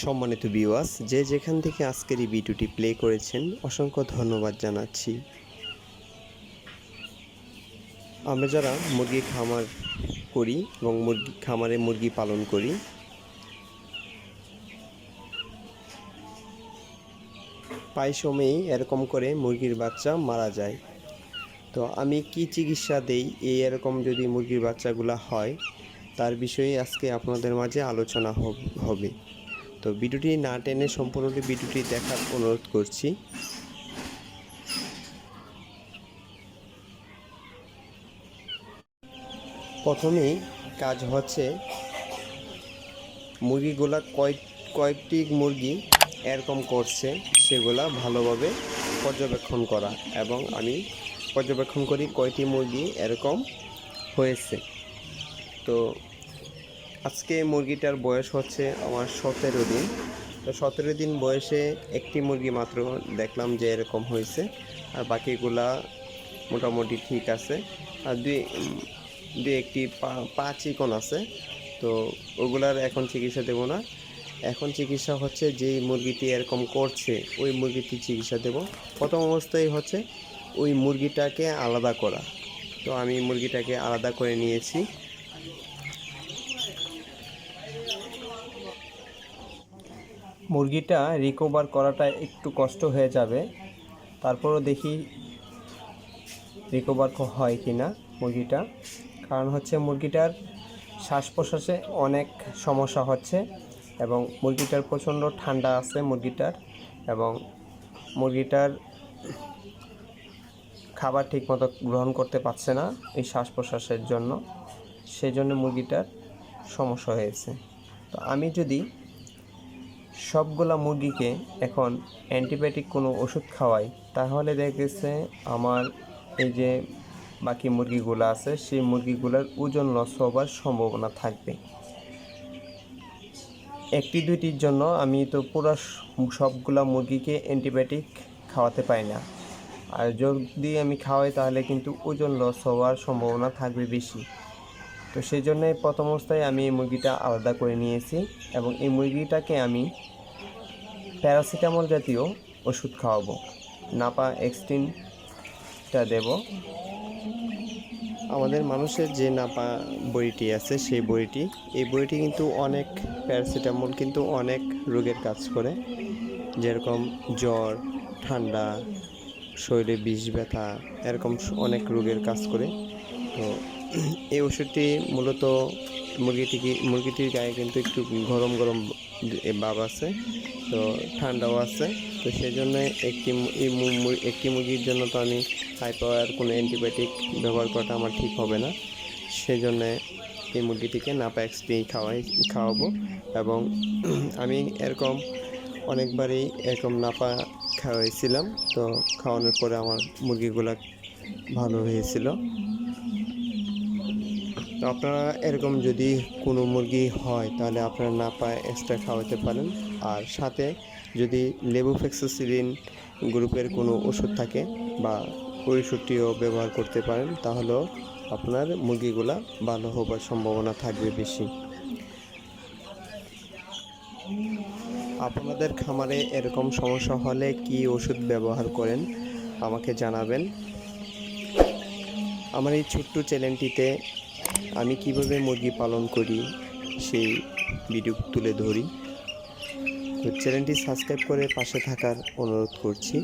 সম্মানিত বিওয়াস যে যেখান থেকে আজকের এই ভিডিওটি প্লে করেছেন, অসংখ্য ধন্যবাদ জানাচ্ছি। আমরা যারা মুরগি খামার করি এবং মুরগি, খামারে মুরগি পালন করি, প্রায় সময়ই এরকম করে মুরগির বাচ্চা মারা যায়। তো আমি কি চিকিৎসা দেই, এই এরকম যদি মুরগির বাচ্চাগুলো হয়, তার বিষয়ে আজকে আপনাদের মাঝে আলোচনা হবে। তো ভিডিওটি না টেনে সম্পূর্ণটি ভিডিওটি দেখার অনুরোধ করছি। প্রথমেই কাজ হচ্ছে মুরগিগুলা কয় কয়েকটি মুরগি এরকম করছে, সেগুলা ভালোভাবে পর্যবেক্ষণ করা এবং আমি পর্যবেক্ষণ করি কয়টি মুরগি এরকম হয়েছে। তো আজকে মুরগিটার বয়স হচ্ছে আমার সতেরো দিন। তো সতেরো দিন বয়সে একটি মুরগি মাত্র দেখলাম যে এরকম হয়েছে, আর বাকিগুলা মোটামুটি ঠিক আছে। আর দুই দুই একটি পা চিকন আছে, তো ওগুলার এখন চিকিৎসা দেবো না। এখন চিকিৎসা হচ্ছে যেই মুরগিটি এরকম করছে, ওই মুরগিটি চিকিৎসা দেব। প্রথম অবস্থায় হচ্ছে ওই মুরগিটাকে আলাদা করা। তো আমি মুরগিটাকে আলাদা করে নিয়েছি। মুরগিটা রিকভার করাটা একটু কষ্ট হয়ে যাবে। তারপরও দেখি রিকভার হয় কি না মুরগিটা। কারণ হচ্ছে মুরগিটার শ্বাস প্রশ্বাসে অনেক সমস্যা হচ্ছে এবং মুরগিটার প্রচণ্ড ঠান্ডা আছে মুরগিটার এবং মুরগিটার খাবার ঠিকমতো গ্রহণ করতে পারছে না এই শ্বাস প্রশ্বাসের জন্য। সেই জন্য মুরগিটার সমস্যা হয়েছে। তো আমি যদি সবগুলা মুরগিকে এখন অ্যান্টিবায়োটিক কোনো ওষুধ খাওয়াই, তাহলে দেখেছে আমার এই যে বাকি মুরগিগুলো আছে, সেই মুরগিগুলোর ওজন লস হবার সম্ভাবনা থাকবে। একটি দুইটির জন্য আমি তো পুরো সবগুলা মুরগিকে অ্যান্টিবায়োটিক খাওয়াতে পারি না। আর যদি আমি খাওয়াই, তাহলে কিন্তু ওজন লস হওয়ার সম্ভাবনা থাকবে বেশি। তো সেই জন্যই প্রথম অবস্থায় আমি এই মুরগিটা আলাদা করে নিয়েছি এবং এই মুরগিটাকে আমি প্যারাসিটামল জাতীয় ওষুধ খাওয়াবো। নাপা এক্সটিনটা দেব। আমাদের মানুষের যে নাপা বড়িটি আছে, সেই বড়িটি, এই বড়িটি কিন্তু অনেক প্যারাসিটামল, কিন্তু অনেক রোগের কাজ করে। যেরকম জ্বর, ঠান্ডা, শরীরে বিষ ব্যথা, এরকম অনেক রোগের কাজ করে। তো এই ওষুধটি মূলত মুরগিটিকে, মুরগিটির গায়ে কিন্তু একটু গরম গরম ভাব আছে, তো ঠান্ডাও আছে, তো সেই জন্য একটি একটি মুরগির জন্য তো আমি হাই পাওয়ার কোনো অ্যান্টিবায়োটিক ব্যবহার করাটা আমার ঠিক হবে না সেই জন্যে এই মুরগিটিকে নাপা এক্সপি খাওয়াই, খাওয়াবো এবং আমি এরকম অনেকবারই এরকম নাপা খাওয়াইছিলাম, তো খাওয়ানোর পরে আমার মুরগিগুলা ভালো হয়েছিল। তো আপনারা এরকম যদি কোনো মুরগি হয়, তাহলে আপনারা না পায় এক্সট্রা খাওয়াতে পারেন। আর সাথে যদি লেবুফেক্সোসিলিন গ্রুপের কোনো ওষুধ থাকে বা ওই ওষুধটিও ব্যবহার করতে পারেন, তাহলেও আপনার মুরগিগুলা ভালো হবার সম্ভাবনা থাকবে বেশি। আপনাদের খামারে এরকম সমস্যা হলে কি ওষুধ ব্যবহার করেন, আমাকে জানাবেন। আমার এই ছোট্ট চ্যানেলটিতে আমি কীভাবে মুরগি পালন করি সেই ভিডিও তুলে ধরি। চ্যানেলটি সাবস্ক্রাইব করে পাশে থাকার অনুরোধ করছি।